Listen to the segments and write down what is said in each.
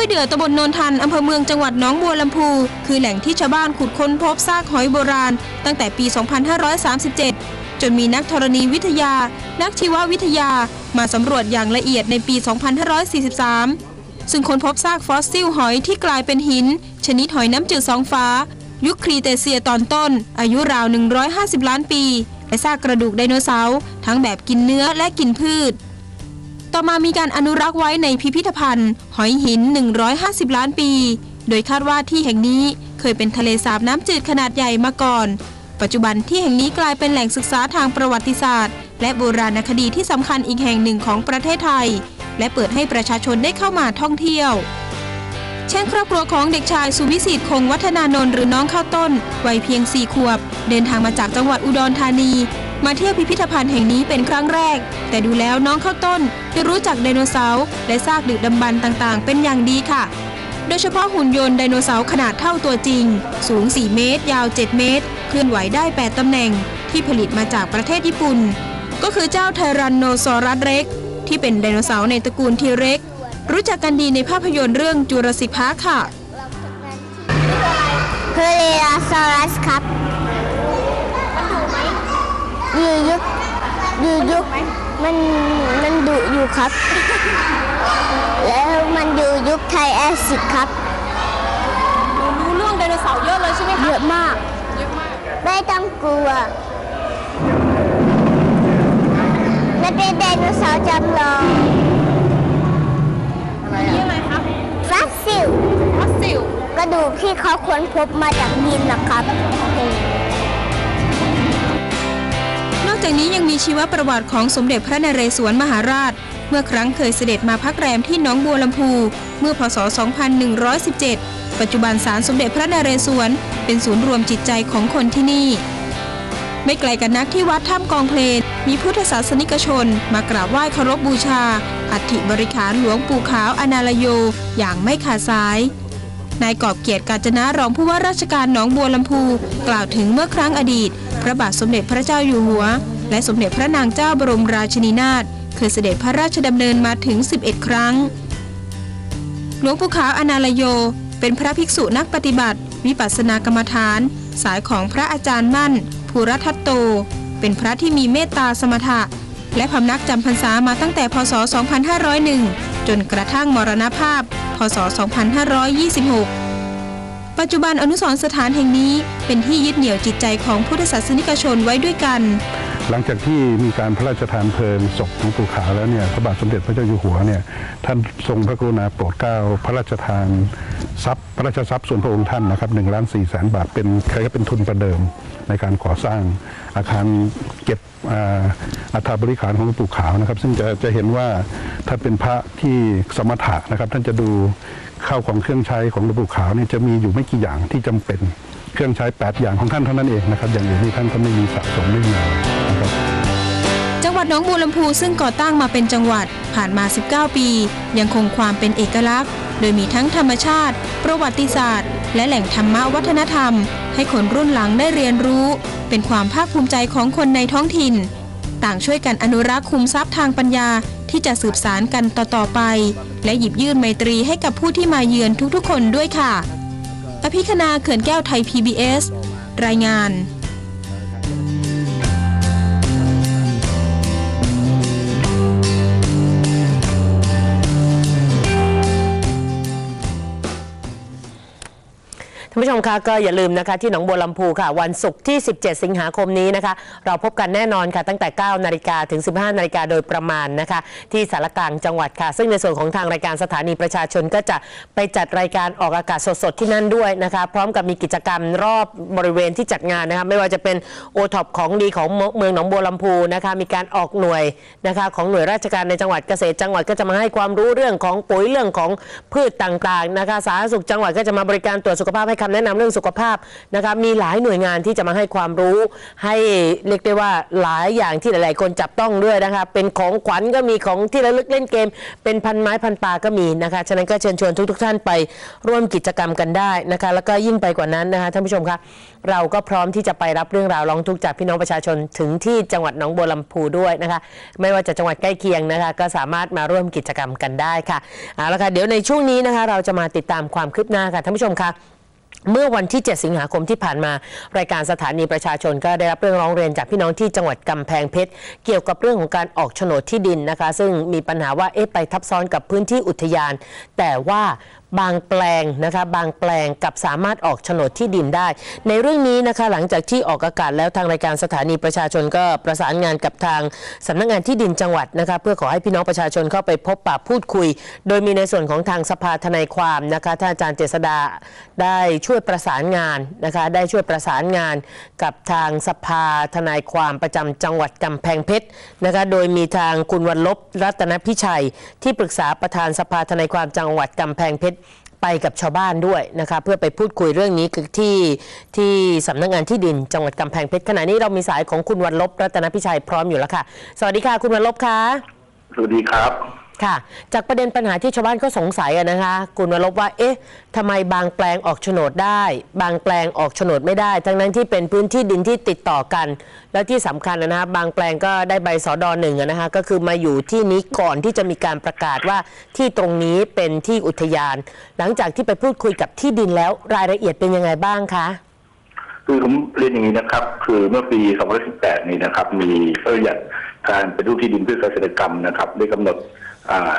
ห้วยเดือตำบลนนทันอำเภอเมืองจังหวัดหนองบัวลำพู คือแหล่งที่ชาวบ้านขุดค้นพบซากหอยโบราณ ตั้งแต่ปี 2537 จนมีนักธรณีวิทยา นักชีววิทยา มาสำรวจอย่างละเอียดในปี 2543 ซึ่งค้นพบซากฟอสซิลหอยที่กลายเป็นหิน ชนิดหอยน้ำจืดสองฟ้า ยุคครีเตเซียตอนต้น อายุราว 150 ล้านปีและซากกระดูกไดโนเสาร์ทั้งแบบกินเนื้อและกินพืช ต่อมามีการอนุรักษ์ไว้ในพิพิธภัณฑ์ หอยหิน 150 ล้านปี โดยคาดว่าที่แห่งนี้เคยเป็นทะเลสาบน้ำจืดขนาดใหญ่มาก่อน ปัจจุบันที่แห่งนี้กลายเป็นแหล่งศึกษาทางประวัติศาสตร์ และโบราณคดีที่สำคัญอีกแห่งหนึ่งของประเทศไทย และเปิดให้ประชาชนได้เข้ามาท่องเที่ยวเช่นครอบครัวของเด็กชายสุวิสิทธิ์คงวัฒนานนท์หรือน้องข้าวต้น วัยเพียง 4 ขวบ เดินทางมาจากจังหวัดอุดรธานี มาเที่ยวพิพิธภัณฑ์แห่งนี้เป็นครั้งแรก แต่ดูแล้วน้องข้าวต้นจะรู้จักไดโนเสาร์และซากดึกดำบรรพ์ต่างๆ เป็นอย่างดีค่ะ โดยเฉพาะหุ่นยนต์ไดโนเสาร์ขนาดเท่าตัวจริง สูง 4 เมตร ยาว 7 เมตร เคลื่อนไหวได้ 8 ตำแหน่ง ที่ผลิตมาจากประเทศญี่ปุ่น ก็คือเจ้าไทรันโนซอรัสเร็กที่เป็นไดโนเสาร์ในตระกูลทีเร็กรู้จักกันดีในภาพยนตร์เรื่องจูราสสิคพาร์คค่ะเพเลราซอรัสครับ อยู่ยุคอยู่ยุคมันมันดุอยู่ครับ แล้วมันอยู่ยุคไทรแอซิดครับรู้เรื่องไดโนเสาร์เยอะเลยใช่ไหมเยอะมาก ไม่ต้องกลัว มันเป็นไดโนเสาร์จำลองนี่อะไรครับฟอสซิลฟอสซิลกระดูกที่เขาค้นพบมาจากดินนะครับ จากนี้ยังมีชีวประวัติของสมเด็จพระนเรศวรมหาราช เมื่อครั้งเคยเสด็จมาพักแรมที่หนองบัวลำพู เมื่อพศ 2117 ปัจจุบันศาลสมเด็จพระนเรศวรเป็นศูนย์รวมจิตใจของคนที่นี่ ไม่ไกลกันนักที่วัดถ้ำกองเพลนมีพุทธศาสนิกชน มากราบไหว้เคารพบูชา อัฐิบริขารหลวงปู่ขาวอนาลโย อย่างไม่ขาดสายนายกอบเกียรติกาญจนะรองผู้ว่าราชการหนองบัวลำพู กล่าวถึงเมื่อครั้งอดีต พระบาทสมเด็จพระเจ้าอยู่หัว และสมเด็จพระนางเจ้าบรมราชินีนาถเคยเสด็จพระราชดำเนินมาถึง 11 ครั้ง หลวงปู่ขาวอนาลโย เป็นพระภิกษุนักปฏิบัติ วิปัสสนากรรมฐาน สายของพระอาจารย์มั่น ภูรทัตโต เป็นพระที่มีเมตตาสมถะ และพำนักจำพรรษามาตั้งแต่พศ 2501 จนกระทั่งมรณภาพ พศ 2526ปัจจุบันอนุสรณ์สถานแห่งนี้เป็นที่ยึดเหนี่ยวจิตใจของพุทธศาสนิกชนไว้ด้วยกัน หลังจากที่มีการพระราชทานเพลิงศพของปู่ขาวแล้วเนี่ยพระบาทสมเด็จพระเจ้าอยู่หัวเนี่ยท่านทรงพระกรุณาโปรดเกล้าพระราชทานทรัพย์ พระราชทรัพย์ส่วนพระองค์ท่านนะครับหนึ่งล้านสี่แสนบาทเป็นใครก็เป็นทุนประเดิมในการก่อสร้างอาคารเก็บอัฐบริขารของหลวงปู่ขาวนะครับ ซึ่งจะจะเห็นว่าท่านเป็นพระที่สมถะนะครับ ท่านจะดูข้าวของเครื่องใช้ของหลวงปู่ขาวเนี่ยจะมีอยู่ไม่กี่อย่างที่จำเป็น เครื่องใช้ 8 อย่างของท่านเท่านั้นเองนะครับ อย่างอื่นนี่ท่านก็ไม่มีสะสมไม่มี จังหวัดหนองบัวลำพูซึ่งก่อตั้งมาเป็นจังหวัดผ่านมา 19 ปี ยังคงความเป็นเอกลักษณ์ โดยมีทั้งธรรมชาติ ประวัติศาสตร์ และแหล่งธรรมะวัฒนธรรม ให้คนรุ่นหลังได้เรียนรู้ เป็นความภาคภูมิใจของคนในท้องถิ่น ต่างช่วยกันอนุรักษ์คุมทรัพย์ทางปัญญาที่จะสืบสารกันต่อๆไป และหยิบยื่นไมตรีให้กับผู้ที่มาเยือนทุกๆ คนด้วยค่ะอภิคณาเขื่อนแก้วไทย PBS รายงาน ท่านผู้ชมคะก็อย่าลืมนะคะที่หนองบัวลำพูค่ะ วันศุกร์ที่ 17 สิงหาคมนี้นะคะเราพบกันแน่นอนค่ะตั้งแต่ 9 นาฬิกาถึง 15 นาฬิกาโดยประมาณนะคะ ที่สารกลางจังหวัดค่ะ ซึ่งในส่วนของทางรายการสถานีประชาชนก็จะไปจัดรายการออกอากาศสดๆ ที่นั่นด้วยนะคะ พร้อมกับมีกิจกรรมรอบบริเวณที่จัดงานนะคะไม่ว่าจะเป็นโอท็อปของดีของเมืองหนองบัวลำพูนะคะมีการออกหน่วยนะคะของหน่วยราชการในจังหวัดเกษตรจังหวัดก็จะมาให้ความรู้เรื่องของปุ๋ยเรื่องของพืชต่างๆนะคะสาธารณสุขจังหวัดก็จะมาบริการตรวจสุขภาพให้คำแนะนำเรื่องสุขภาพนะคะมีหลายหน่วยงานที่จะมาให้ความรู้ให้เรียกได้ว่าหลายอย่างที่หลาย ๆ คนจับต้องด้วยนะคะเป็นของขวัญก็มีของที่ระลึกเล่นเกม เป็นพันไม้พันปลาก็มีนะคะฉะนั้นก็เชิญชวนทุก ๆ ท่านไปร่วมกิจกรรมกันได้นะคะแล้วก็ยิ่งไปกว่านั้นนะคะท่านผู้ชมคะเราก็พร้อมที่จะไปรับเรื่องราวร้องทุกข์จากพี่น้องประชาชนถึงที่จังหวัดหนองบัวลำพูด้วยนะคะไม่ว่าจะจังหวัดใกล้เคียงนะคะก็สามารถมาร่วมกิจกรรมกันได้ค่ะเอาละค่ะเดี๋ยวในช่วงนี้นะคะเราจะมาติดตามความคืบหน้าค่ะท่านผู้ชมคะ เมื่อวันที่ 7 สิงหาคมที่ผ่านมา รายการสถานีประชาชนก็ได้รับเรื่องร้องเรียนจากพี่น้องที่จังหวัดกำแพงเพชร เกี่ยวกับเรื่องของการออกโฉนดที่ดินนะคะ ซึ่งมีปัญหาว่าเอ๊ะไปทับซ้อนกับพื้นที่อุทยาน แต่ว่า บางแปลงนะคะบางแปลงกับสามารถออกโฉนดที่ดินได้ ในเรื่องนี้นะคะหลังจากที่ออกอากาศแล้วทางรายการสถานีประชาชนก็ประสานงานกับทางสำนักงานที่ดินจังหวัดนะคะเพื่อขอให้พี่น้องประชาชนเข้าไปพบปะพูดคุย โดยมีในส่วนของทางสภาทนายความนะคะท่านอาจารย์เจษดาได้ช่วยประสานงานนะคะได้ช่วยประสานงานกับทางสภาทนายความประจำจังหวัดกำแพงเพชรนะคะโดยมีทางคุณวันลบรัตนพิชัย ที่ปรึกษาประธานสภาทนายความจังหวัดกำแพงเพชร ไปกับชาวบ้านด้วยนะคะเพื่อไปพูดคุยเรื่องนี้คือที่ที่สำนักงานที่ดินจังหวัดกำแพงเพชรขณะนี้เรามีสายของคุณวันลบรัตนพิชัยพร้อมอยู่แล้วค่ะ สวัสดีค่ะ คุณวันลบค่ะสวัสดีครับ ค่ะ จากประเด็นปัญหาที่ชาวบ้านก็สงสัยนะคะคุณวันลบว่า เอ๊ะทำไมบางแปลงออกโฉนดได้ บางแปลงออกโฉนดไม่ได้ ทั้งนั้นที่เป็นพื้นที่ดินที่ติดต่อกัน แล้วที่สำคัญนะคะบางแปลงก็ได้ใบสอดอหนึ่งนะคะก็คือมาอยู่ที่นี้ก่อนที่จะมีการประกาศว่าที่ตรงนี้เป็นที่อุทยาน หลังจากที่ไปพูดคุยกับที่ดินแล้วรายละเอียดเป็นยังไงบ้างคะคือผมเรียนอย่างนี้นะครับ คือเมื่อปี 2018 นี้นะครับ มีพระราชบัญญัติการเป็นรูปที่ดินเพื่อเกษตรกรรมนะครับ ได้กำหนด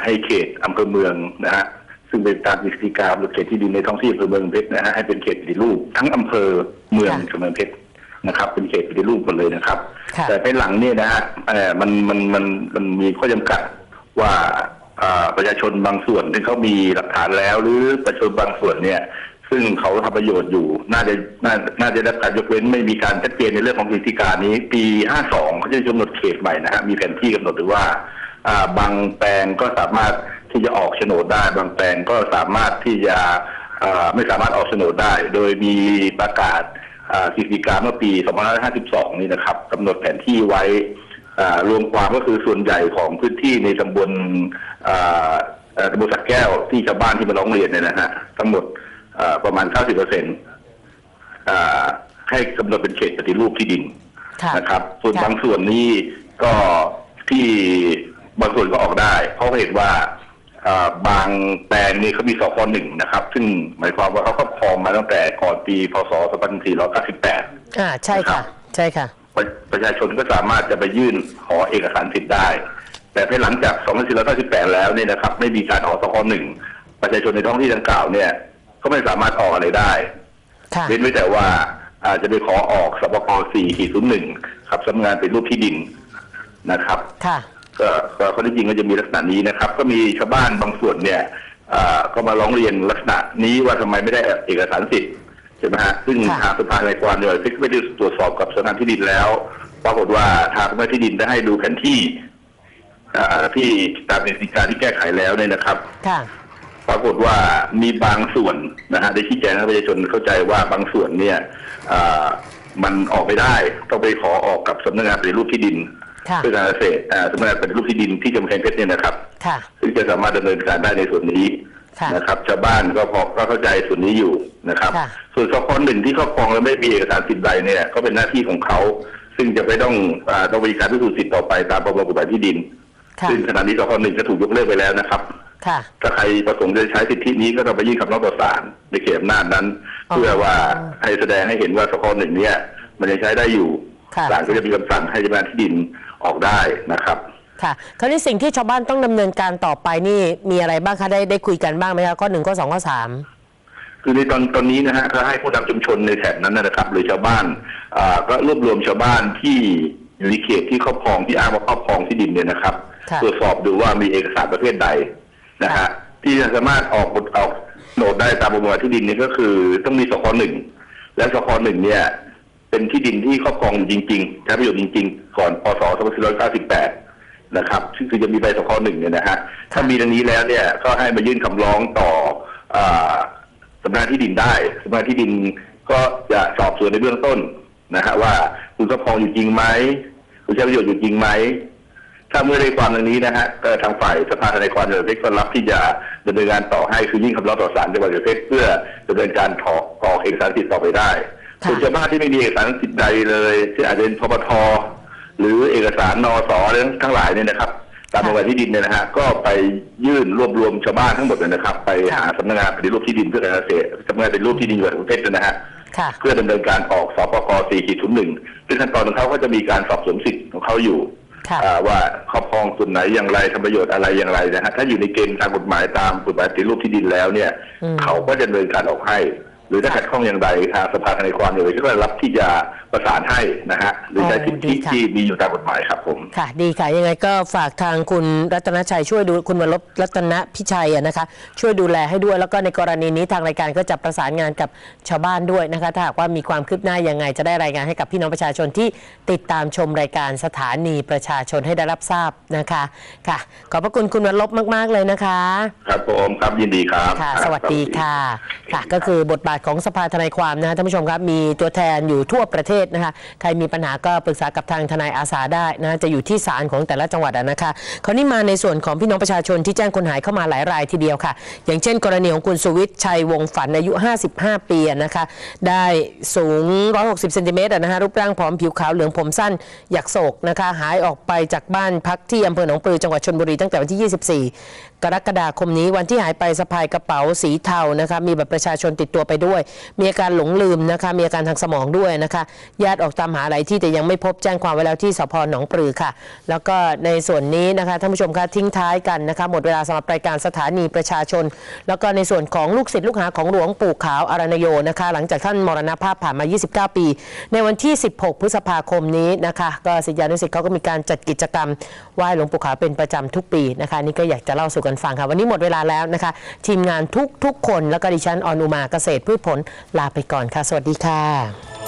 ให้เขตอำเภอเมืองนะฮะซึ่งเป็นตามกฤษฎีกาหรือเขตที่ดินในท้องที่อำเภอเมืองเพชรนะฮะให้เป็นเขตปฏิรูปทั้งอำเภอเมืองค่ะกับเมืองเพชรนะครับ เป็นเขตปฏิรูปหมดเลยนะครับค่ะแต่ภายหลังเนี่ยนะฮะเอ่อมันมันมันมันมีข้อจำกัดว่าอ่าประชาชนบางส่วนที่เขามีหลักฐานแล้ว หรือประชาชนบางส่วนเนี่ยซึ่งเขาทำประโยชน์อยู่ น่าจะน่าน่าจะได้รับการยกเว้นไม่มีการชัดเจนในเรื่องของกิจการนี้ ปี 52 เขาจะกำหนดเขตใหม่นะฮะมีแผนที่กำหนดหรือว่าอ่า บางแปลงก็สามารถที่จะออกโฉนดได้ บางแปลงก็สามารถที่จะอ่าไม่สามารถออกโฉนดได้ โดยมีประกาศอ่ากฤษฎีกาเมื่อปี 2552 นี่นะครับกำหนดแผนที่ไว้อ่ารวมความก็คือส่วนใหญ่ของพื้นที่ในตำบลอ่าเอ่อตำบลสักแก้วที่ชาวบ้านที่มาร้องเรียนเนี่ยนะฮะทั้งหมดอ่าประมาณ 90เปอร์เซ็นต์ให้กำหนดเป็นเขตปฏิรูปที่ดินค่ะนะครับ ส่วนค่ะบางส่วนนี้ก็ที่ บางส่วนก็ออกได้เพราะเห็นว่าอ่าบางแปลงนี่เขามีสคหนึ่งนะครับ ซึ่งหมายความว่าเขาครอบครองมาตั้งแต่ก่อนปีพศ 2498อ่าใช่ค่ะใช่ค่ะประประชาชนก็สามารถจะไปยื่นขอเอกสารสิทธิ์ได้ แต่ภายหลังจาก 2498 แล้วเนี่ยนะครับ ไม่มีการออกสคหนึ่งประชาชนในท้องที่ดังกล่าวเนี่ยก็ไม่สามารถออกอะไรได้ค่ะเว้นไว้แต่ว่าอาจจะไปขอออกสปก4.01 ครับสำนักงานเป็นรูปที่ดินนะครับค่ะ ก็ก็ข้อที่จริงก็จะมีลักษณะนี้นะครับ ก็มีชาวบ้านบางส่วนเนี่ยอ่าก็มาร้องเรียนลักษณะนี้ว่าทำไมไม่ได้เอกสารสิทธิ์ใช่ไหมฮะซึ่งค่ะทางสภาในความเนี่ยที่ไม่ได้ตรวจสอบกับสำนักงานที่ดินแล้วปรากฏว่าทางสำนักงานที่ดินได้ให้ดูแผนที่อ่าที่ตามกฤษฎีกาที่แก้ไขแล้วเนี่ยนะครับค่ะปรากฏว่ามีบางส่วนนะฮะได้ชี้แจงให้ประชาชนเข้าใจว่าบางส่วนเนี่ยอ่ามันออกไม่ได้ต้องไปขอออกกับสำนักงานปฏิรูปที่ดินค่ะ เพื่อการเกษตรอ่าสำนักงานปฏิรูปที่ดินที่กำแพงเพชรเนี่ยนะครับค่ะซึ่งจะสามารถดำเนินการได้ในส่วนนี้ค่ะนะครับชาวบ้านก็พอก็เข้าใจส่วนนี้อยู่นะครับค่ะส่วนสคหนึ่งที่ครอบครองแล้วไม่มีเอกสารสิทธิ์ใดเนี่ยก็เป็นหน้าที่ของเขา ซึ่งจะไม่ต้องอ่าต้องมีการพิสูจน์สิทธิ์ต่อไปตามประมวลกฎหมายที่ดินค่ะซึ่งขณะนี้สคหนึ่งก็ถูกยกเลิกไปแล้วนะครับค่ะถ้าใครประสงค์จะใช้สิทธินี้ก็ต้องไปยื่นคำร้องต่อศาลในเขตอำนาจนั้นอ๋อเพื่อว่าให้แสดงให้เห็นว่าสคหนึ่งเนี่ยมันยังใช้ได้อยู่ค่ะศาลก็จะมีคำสั่งให้เจ้าหน้าที่ดิน ออกได้นะครับ ค่ะ คราวนี้สิ่งที่ชาวบ้านต้องดำเนินการต่อไปนี่มีอะไรบ้างคะได้ได้คุยกันบ้างไหมคะข้อหนึ่งข้อสองข้อสาม คือในตอนตอนนี้นะฮะก็ให้ผู้นำชุมชนในแถบนั้นนะครับหรือชาวบ้านอ่าก็รวบรวมชาวบ้านที่อยู่ในเขตที่ครอบครองที่อ้างว่าครอบครองที่ดินเนี่ยนะครับ ค่ะตรวจสอบดูว่ามีเอกสารประเภทใดนะฮะที่จะสามารถออกกฎออกโฉนดได้ตามประมวลที่ดินเนี่ยก็คือต้องมีสคหนึ่งและสคหนึ่งเนี่ย เป็นที่ดินที่ครอบครองอยู่จริงๆใช้ประโยชน์จริง ๆ ก่อนพศ2498 นะครับซึ่งคือจะมีใบสคหนึ่งเนี่ยนะฮะถ้ามีดังนี้แล้วเนี่ยก็ให้มายื่นคำร้องต่ออาสำนักงานที่ดินได้สำนักงานที่ดินก็จะสอบสวนในเบื้องต้นนะฮะว่าคุณครอบครองอยู่จริงไหมคุณใช้ประโยชน์อยู่จริงไหมถ้าเมื่อได้ความดังนี้นะฮะก็ทางฝ่ายสภาทนายความจังหวัดเพชรก็รับที่จะดำเนินการต่อให้คือยิ่งคำร้องต่อศาลจังหวัดเพชรเพื่อดำเนินการถอออกเอกสารสิทธิ์ต่อไปได้ค่ะ ส่วนชาวบ้านที่ไม่มีเอกสารสิทธิ์ใดเลยที่อาจจะเป็นพปทหรือเอกสารนอสอะไรทั้งหลายเนี่ยนะครับ ตามประวัติที่ดินเนี่ยนะฮะก็ไปยื่นรวบรวมชาวบ้านทั้งหมดเลยนะครับ ไปหาสำนักงานปฏิรูปที่ดินเพื่อการเกษตรสำนักงานปฏิรูปที่ดินจังหวัดเพชรนะฮะค่ะเพื่อดำเนินการออกสปก4ขีดหนึ่งซึ่งขั้นตอนของเขาก็จะมีการสอบสวนสิทธิ์ของเขาอยู่ค่ะอ่าว่าครอบครองส่วนไหนอย่างไรทำประโยชน์อะไรอย่างไรนะฮะถ้าอยู่ในเกณฑ์ทางกฎหมายตามกฎหมายปฏิรูปที่ดินแล้วเนี่ยอืมเขาก็จะดำเนินการออกให้ หรือถ้าขัดข้องอย่างใดทางสภาทนายความอย่างไรก็รับที่จะประสานให้นะฮะหรือใช้สิทธิที่มีอยู่ตามกฎหมายครับผมค่ะ ดีค่ะยังไงก็ฝากทางคุณรัตนชัยช่วยดูคุณวรบรัตนพิชัยอะนะคะ ช่วยดูแลให้ด้วยแล้วก็ในกรณีนี้ทางรายการก็จะประสานงานกับชาวบ้านด้วยนะคะ ถ้าหากว่ามีความคืบหน้ายังไงจะได้รายงานให้กับพี่น้องประชาชนที่ติดตามชมรายการสถานีประชาชนให้ได้รับทราบนะคะค่ะ ขอบพระคุณคุณวรบมาก ๆเลยนะคะ ครับผมครับยินดีครับค่ะรับสวัสดีค่ะ ค่ะ ก็คือบทบาทของสภาทนายความนะท่านผู้ชมครับมีตัวแทนอยู่ทั่วประเทศนะคะใครมีปัญหาก็ปรึกษากับทางทนายอาสาได้นะจะอยู่ที่ศาลของแต่ละจังหวัดนะคะคราวนี้มาในส่วนของพี่น้องประชาชนที่แจ้งคนหายเข้ามาหลายรายทีเดียวค่ะ อย่างเช่น กรณีของคุณสุวิทย์ชัยวงฝันอายุ 55 ปีนะคะได้สูง 160เซนติเมตรนะคะรูปร่างผอมผิวขาวเหลืองผมสั้นหยักโศกนะคะหายออกไปจากบ้านพักที่อำเภอหนองปลือจังหวัดชลบุรีตั้งแต่วันที่ 24 กรกฎาคมนี้วันที่หายไปสะพายกระเป๋าสีเทานะคะมีบัตรประชาชนติดตัวไปด้วย มีอาการหลงลืมนะคะมีอาการทางสมองด้วยนะคะญาติออกตามหาหลายที่แต่ยังไม่พบแจ้งความไว้แล้วที่สพหนองปลือค่ะ แล้วก็ในส่วนนี้นะคะท่านผู้ชมคะทิ้งท้ายกันนะคะหมดเวลาสำหรับรายการสถานีประชาชน แล้วก็ในส่วนของลูกศิษย์ลูกหาของหลวงปู่ขาวอารณโยนะคะ หลังจากท่านมรณภาพผ่านมา 29 ปี ในวันที่ 16 พฤษภาคมนี้นะคะก็ศิษยานุศิษย์เขาก็มีการจัดกิจกรรมไหว้หลวงปู่ขาวเป็นประจำทุกปีนะคะนี่ก็อยากจะเล่าสู่กันฟังค่ะ วันนี้หมดเวลาแล้วนะคะ ทีมงานทุกทุกๆคนแล้วก็ดิฉันออนุมาเกษตรพืชผลลาไปก่อนค่ะ สวัสดีค่ะ